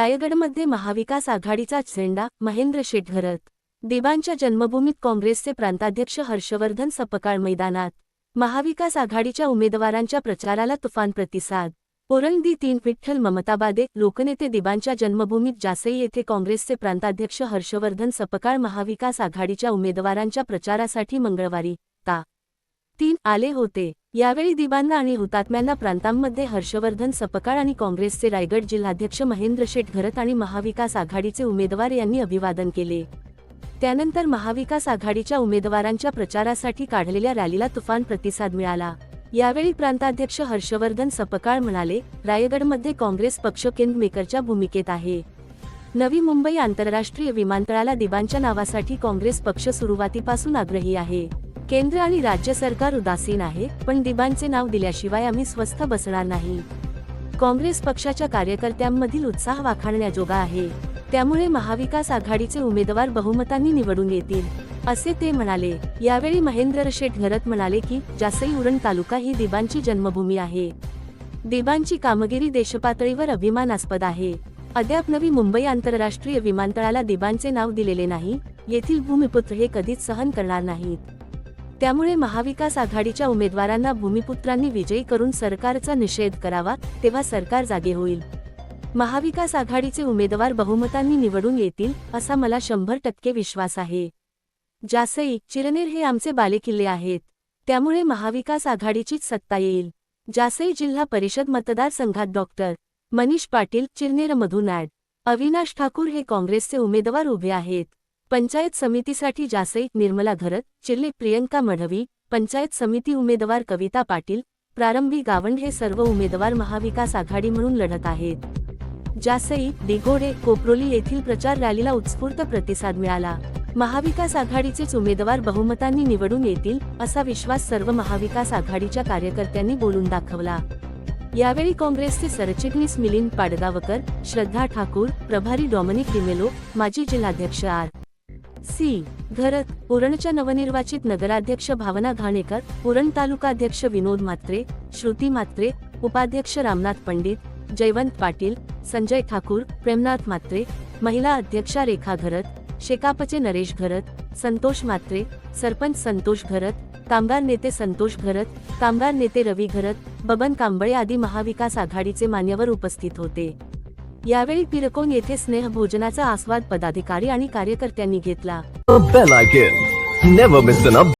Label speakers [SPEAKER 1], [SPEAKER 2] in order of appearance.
[SPEAKER 1] रायगडमध्ये महाविकास आघाडीचा झेंडा महेंद्र शेटघरत. दिबांच्या जन्मभूमीत काँग्रेसचे प्रांताध्यक्ष हर्षवर्धन सपकाळ मैदानात. महाविकास आघाडीच्या उमेदवारांच्या प्रचाराला तुफान प्रतिसाद. ओरंगदी तीन विठ्ठल ममताबादे लोकनेते दिबांच्या जन्मभूमीत जासई येथे काँग्रेसचे प्रांताध्यक्ष हर्षवर्धन सपकाळ महाविकास आघाडीच्या उमेदवारांच्या प्रचारासाठी मंगळवारी ता. तीन आले होते. यावेळी दिबांना आणि हुतात्म्यांना प्रांतांमध्ये हर्षवर्धन सपकाळ आणि काँग्रेसचे रायगड जिल्हाध्यक्ष महेंद्र शेठ घरत आणि महाविकास आघाडीचे उमेदवार यांनी अभिवादन केले. त्यानंतर महाविकास आघाडीच्या उमेदवारांच्या प्रचारासाठी काढलेल्या रॅलीला तुफान प्रतिसाद मिळाला. यावेळी प्रांताध्यक्ष हर्षवर्धन सपकाळ म्हणाले रायगडमध्ये काँग्रेस पक्ष केंद्रमेकरच्या भूमिकेत आहे. नवी मुंबई आंतरराष्ट्रीय विमानतळाला दिबांच्या नावासाठी काँग्रेस पक्ष सुरुवातीपासून आग्रही आहे. केंद्र आणि राज्य सरकार उदासीन आहे पण दिबांचे नाव दिल्याशिवाय आम्ही स्वस्थ बसणार नाही. काँग्रेस पक्षाच्या कार्यकर्त्यांमधील उत्साह वाखाणण्याजोगा आहे. त्यामुळे महाविकास आघाडीचे उमेदवार बहुमतांनी निवडून येतील असे ते म्हणाले. यावेळी महेंद्र शेठ घरत म्हणाले की जासई उरण तालुका ही दिबांची जन्मभूमी आहे. दिबांची कामगिरी देशपातळीवर अभिमानास्पद आहे. अद्याप नवी मुंबई आंतरराष्ट्रीय विमानतळाला दिबांचे नाव दिलेले नाही येथील भूमिपुत्र हे कधीच सहन करणार नाहीत. त्यामुळे महाविकास आघाडीच्या उमेदवारांना भूमिपुत्रांनी विजयी करून सरकारचा निषेध करावा तेव्हा सरकार जागे होईल. महाविकास आघाडीचे उमेदवार बहुमतांनी निवडून येतील असा मला शंभर टक्के विश्वास आहे. जासई चिरनेर हे आमचे बालेकिल्ले आहेत. त्यामुळे महाविकास आघाडीचीच सत्ता येईल. जासई जिल्हा परिषद मतदारसंघात डॉक्टर मनीष पाटील चिरनेरमधून ॲड. अविनाश ठाकूर हे काँग्रेसचे उमेदवार उभे आहेत. पंचायत समितीसाठी जासई निर्मला घरत चिल्ले प्रियंका मढवी पंचायत समिती उमेदवार कविता पाटील प्रारंभी गावंड हे सर्व उमेदवार महाविकास आघाडी म्हणून लढत आहेत. जासई दिघोडे कोपरोली येथील प्रचार रॅलीला उत्स्फूर्त प्रतिसाद मिळाला. महाविकास आघाडीचेच उमेदवार बहुमतांनी निवडून येतील असा विश्वास सर्व महाविकास आघाडीच्या कार्यकर्त्यांनी बोलून दाखवला. यावेळी काँग्रेसचे सरचिटणीस मिलिंद पाडगावकर श्रद्धा ठाकूर प्रभारी डॉमिनिक डिमेलो माजी जिल्हाध्यक्ष आर. सी. घरत उरणच्या नवनिर्वाचित नगराध्यक्ष भावना घाणेकर उरण तालुकाध्यक्ष विनोद म्हात्रे श्रुती म्हात्रे उपाध्यक्ष रामनाथ पंडित जयवंत पाटील संजय ठाकूर प्रेमनाथ म्हात्रे महिला अध्यक्षा रेखा घरत शेकापचे नरेश घरत संतोष म्हात्रे सरपंच संतोष घरत कामगार नेते संतोष घरत कामगार नेते रवी घरत बबन कांबळे आदी महाविकास आघाडीचे मान्यवर उपस्थित होते. यावेळी पिरकोन येथे स्नेह भोजनाचा आस्वाद पदाधिकारी आणि कार्यकर्त्यांनी घेतला.